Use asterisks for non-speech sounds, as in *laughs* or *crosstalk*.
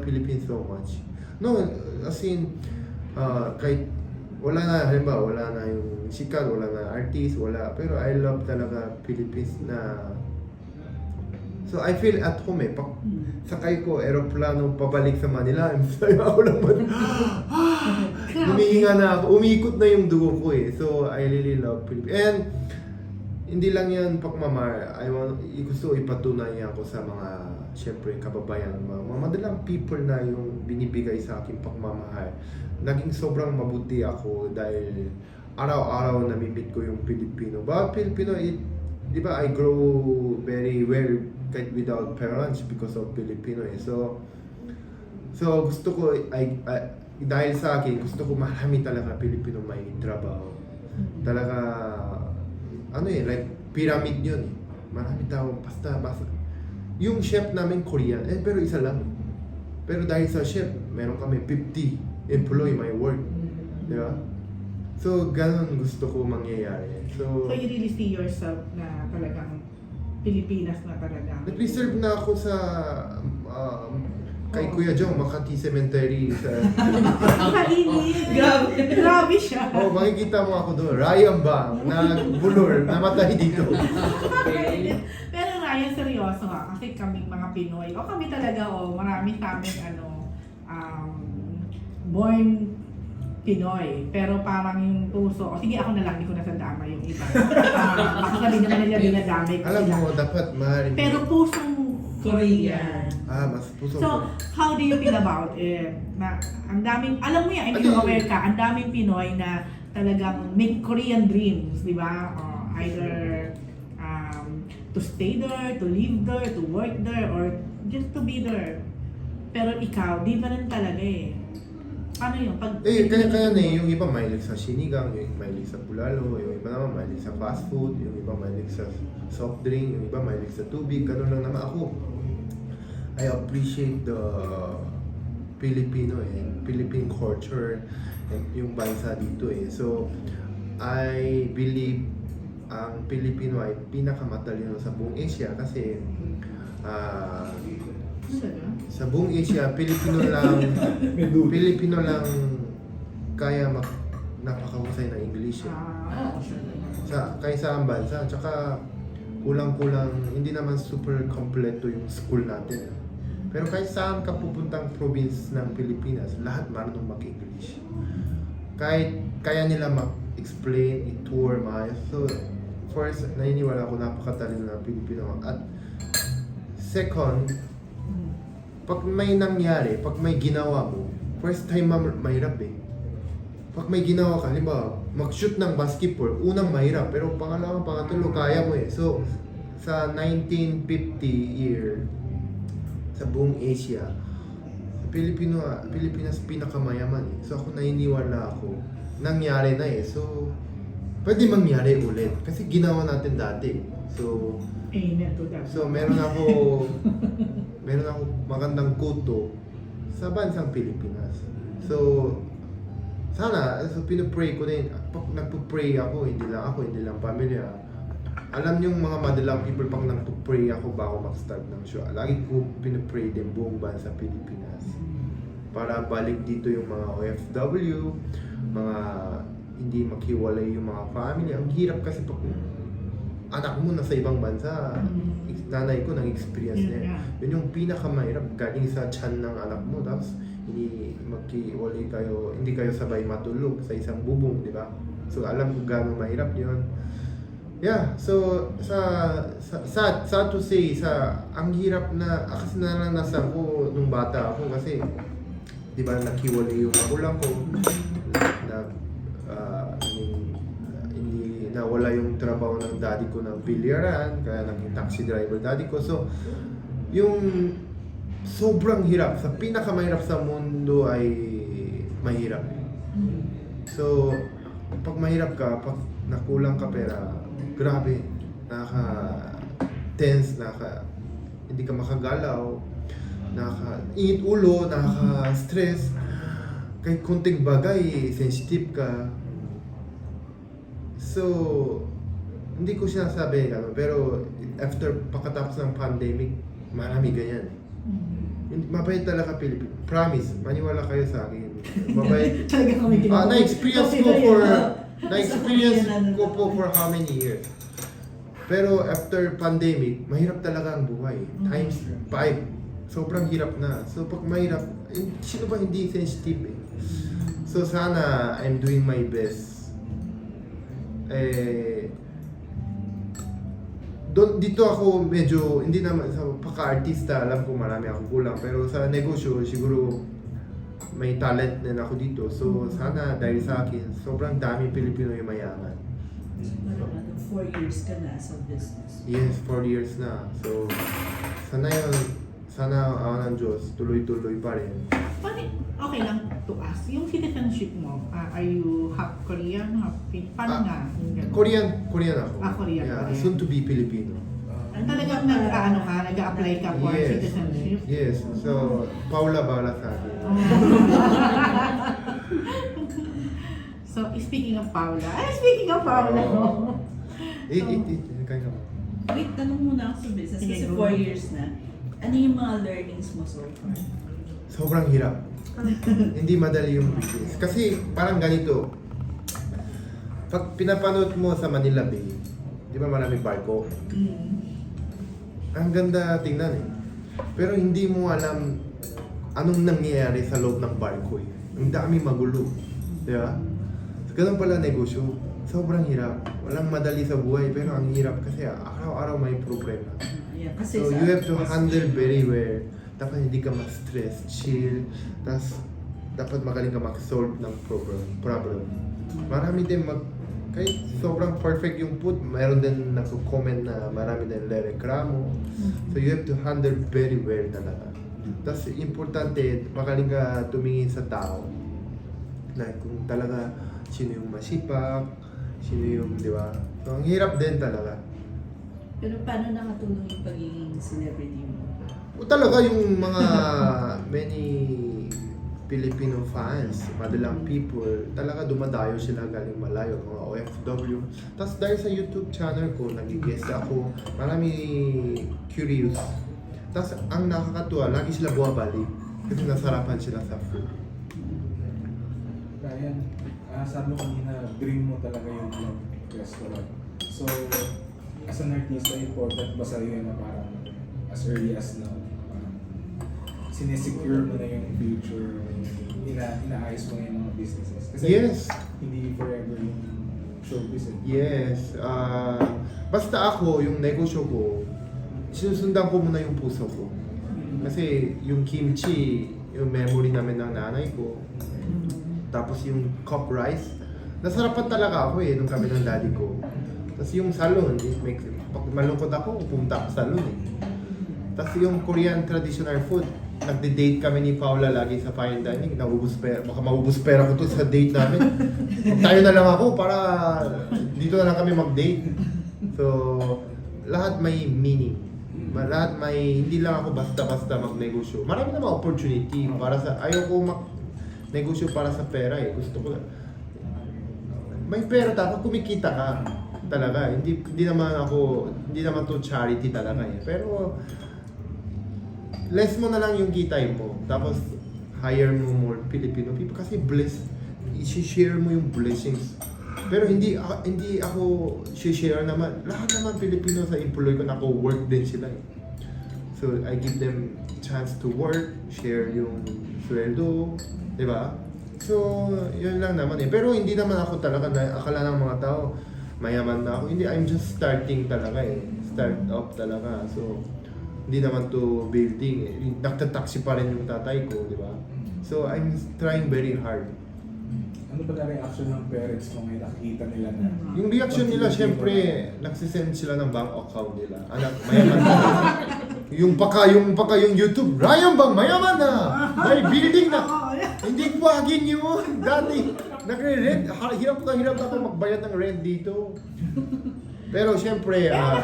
Philippines so much. No, as in, uh, kahit wala na, halimbawa, wala na yung sikat, wala na artist, wala. Pero I love talaga Philippines na So I feel at home eh. Pag sakay ko, aeroplano, pabalik sa Manila, *laughs* sayo ako lang man. *gasps* Humihinga na ako. Umiikot na yung dugo ko eh. So I really love Philippines. And hindi lang yan pagmamahal. I want, gusto ipatunay ako sa mga, syempre, kababayan, mga, mga madalang people na yung binibigay sa akin pagmamahal. Naging sobrang mabuti ako dahil araw-araw namimit ko yung Pilipino. Ba, Pilipino, it, di ba, I grow very well kahit without parents because of Filipino eh. So, so gusto ko, I, I- dahil sa akin, gusto ko marami talaga Pilipino may trabaho. Talaga, ano eh, like pyramid yun eh. Marami tao, basta, basta. Yung chef namin Korean, eh pero isa lang. Pero dahil sa chef, meron kami 50 employee my work. Di ba? So, ganun gusto ko mangyayari. So, So you really see yourself na talagang Pilipinas na talaga. nag-reserve na ako sa um, kay. Kuya Jong, Makati Cemetery. Sa, Kainit! *laughs* Grabe. Grabe siya! oh, makikita mo ako doon. Ryan Bang, na bulor, namatay dito. Pero Ryan, seryoso nga. Kasi kaming mga Pinoy, o kami talaga, o marami sa amin, ano, um, born Pinoy. Pero parang yung puso, o sige ako na lang, hindi ko nasandama yung iba. Uh, *laughs* baka sabi naman nila dinadamay ko Alam sila. mo, dapat maaaring... Pero pusong Korean. Ah, mas puso So, ko. how do you feel about it? Na, ang daming, alam mo yan, Ano yun? aware ka, ang daming Pinoy na talagang make Korean dreams, di ba? O, either um, to stay there, to live there, to work there, or just to be there. Pero ikaw, di ba rin talaga eh. Paano yun? Pag, Eh, kaya kaya na eh, yung iba mahilig sa sinigang, yung iba mahilig sa bulalo, yung iba naman mahilig sa fast food, yung iba mahilig sa soft drink, yung iba mahilig sa tubig, ganun lang naman ako. I appreciate the Filipino eh, Philippine culture, and yung bansa dito eh. So, I believe ang Pilipino ay pinakamatalino sa buong Asia kasi Talaga? Sa buong Asia, Pilipino lang *laughs* Pilipino lang kaya mak napakahusay ng English. Eh. Ah, Sa kaysa ang bansa, tsaka kulang-kulang hindi naman super kompleto yung school natin. Pero kahit saan ka pupuntang province ng Pilipinas, lahat marunong mag-English. Kahit kaya nila mag-explain, i-tour, maayos. So, first, naniniwala ako napakatalino ng Pilipino. At second, pag may nangyari, pag may ginawa mo, first time ma- mahirap eh. Pag may ginawa ka, halimbawa, mag-shoot ng basketball, unang mahirap, pero pangalawa, pangatlo, kaya mo eh. So, sa 1950 year, sa buong Asia, Pilipino, Pilipinas pinakamayaman eh. So, ako naniniwala ako, nangyari na eh. So, pwede mangyari ulit. Kasi ginawa natin dati. So, amen to that. So meron ako *laughs* meron ako magandang kuto sa bansang Pilipinas. So sana so pinupray ko din pag nagpo-pray ako hindi lang ako hindi lang pamilya. Alam niyo mga madalang people pag nagpo-pray ako bago mag-start ng show. Lagi ko pinupray din buong bansa Pilipinas. Para balik dito yung mga OFW mga hindi makiwalay yung mga family. Ang hirap kasi pag anak mo nasa ibang bansa. Mm. nanay ko nang experience Yun niya nga. yun yung pinakamahirap. Galing sa tiyan ng anak mo tapos hindi magkiwalay kayo hindi kayo sabay matulog sa isang bubong di ba? So alam ko gaano mahirap yun. Yeah so sa sa sad, sad to say sa ang hirap na ah, kasi naranasan ko nung bata ako kasi di ba nakiwalay yung magulang ko. Na ah, hindi, hindi nawala yung trabaho ng daddy ko ng bilyaran kaya naging taxi driver daddy ko. So yung sobrang hirap. Sa pinakamahirap sa mundo ay mahirap. So pag mahirap ka pag nakulang ka pera grabe. Nakaka tense nakaka hindi ka makagalaw nakaka init ulo nakaka stress kahit kunting bagay sensitive ka So, hindi ko sinasabi ano, pero after pagkatapos ng pandemic, marami ganyan. Mm. Hindi- Mabait talaga Pilipino. Promise, maniwala kayo sa akin. *laughs* Mabait. Talaga kami Ah, ginawa. na-experience ko for na-experience ko po for how many years. Pero after pandemic, mahirap talaga ang buhay. Mm. Times 5. Sobrang hirap na. So pag mahirap, eh, sino ba hindi sensitive eh? So sana I'm doing my best. Eh, dito ako medyo hindi naman sa pagka-artista alam ko marami akong kulang pero sa negosyo siguro may talent din ako dito. So sana dahil sa akin sobrang dami Pilipino yung mayaman. Ano four years ka na sa business. yes 4 years na. So sana yun sana awan ng Diyos tuloy-tuloy pa rin Pati, okay lang to ask. Yung citizenship mo, ah, are you half Korean, half Filipino? Paano Ah, nga? Yung ganun? Korean Korean ako Ah, Korean, yeah, Korean. soon to be Filipino Ang talagang nag, ano ka, nag-apply ka for yes citizenship? yes so Paula bala sa akin *laughs* so, speaking of Paula, ay, speaking of Paula, Oh. *laughs* eh, So, eh, eh, eh, kaya naman. Wait, tanong muna ako sa business Sige, kasi go. four years na. Ano yung mga learnings mo so far? sobrang hirap. *laughs* Hindi madali yung business. Kasi parang ganito, pag pinapanood mo sa Manila Bay, di ba maraming barko? Mm. Ang ganda tingnan eh. Pero hindi mo alam anong nangyayari sa loob ng barko eh. Ang dami magulo. Di ba? So, ganun pala negosyo. Sobrang hirap. Walang madali sa buhay pero ang hirap kasi araw-araw may problema. Ayan, kasi So you have to handle very well. Dapat hindi ka ma-stress, chill. Tapos dapat magaling ka mag-solve ng problem. problem. Marami din mag... Kahit sobrang perfect yung food, mayroon din nagko-comment na marami din reklamo. So you have to handle very well talaga. Tapos importante, magaling ka tumingin sa tao. Na kung talaga sino yung masipag, sino yung, di ba? So ang hirap din talaga. Pero paano nakatulong yung pagiging celebrity mo? O talaga yung mga *laughs* many Filipino fans, madalang people, talaga dumadayo sila galing malayo, mga OFW. Tapos dahil sa YouTube channel ko, nag-guest ako, marami curious. Tapos ang nakakatuwa, lagi sila buwabalik. Kasi nasarapan sila sa food. Ryan, ah, sabi mo kanina, dream mo talaga yung club restaurant. So, as an artista, important ba sa'yo yun na parang as early as now, parang sinesecure mo na yung future, ina inaayos mo na yung mga businesses? Kasi Yes! hindi forever yung showbiz eh. Yes. ah basta ako, yung negosyo ko, sinusundan ko muna yung puso ko. Kasi yung kimchi, yung memory namin ng nanay ko, tapos yung cup rice, nasarapan talaga ako eh nung kami ng daddy ko. Tapos yung salon, it makes, pag malungkot ako, pumunta ako sa salon eh. Tapos yung Korean traditional food, nagde-date kami ni Paula lagi sa fine dining, naubos pera, baka maubos pera ko to sa date namin. Tayo na lang ako para dito na lang kami mag-date. So, lahat may meaning. Lahat may, hindi lang ako basta-basta magnegosyo. Marami namang opportunity para sa, ayaw ko mag negosyo para sa pera eh. Gusto ko, may pera dapat kumikita ka talaga. Hindi hindi naman ako, hindi naman to charity talaga eh. Pero less mo na lang yung kitay mo. Tapos hire mo more Filipino people kasi bless i-share mo yung blessings. Pero hindi ako hindi ako share naman. Lahat naman Pilipino sa employee ko nako work din sila eh. So I give them chance to work, share yung sweldo, 'di ba? So, yun lang naman eh. Pero hindi naman ako talaga na akala ng mga tao mayaman na ako. Hindi, I'm just starting talaga eh. Start up talaga. So, hindi naman to building eh. Nagtataksi pa rin yung tatay ko, di ba? So, I'm trying very hard. Ano ba na reaction ng parents mo ngayon nakikita nila na Yung reaction nila, syempre, nagsisend sila ng bank account nila. Anak, mayaman na. *laughs* yung paka, yung paka yung YouTube, Ryan Bang, mayaman na! May building na! *laughs* Hindi ko agin yun. Dati, nagre-rent. Hirap na hirap ako magbayad ng rent dito. Pero syempre, ah,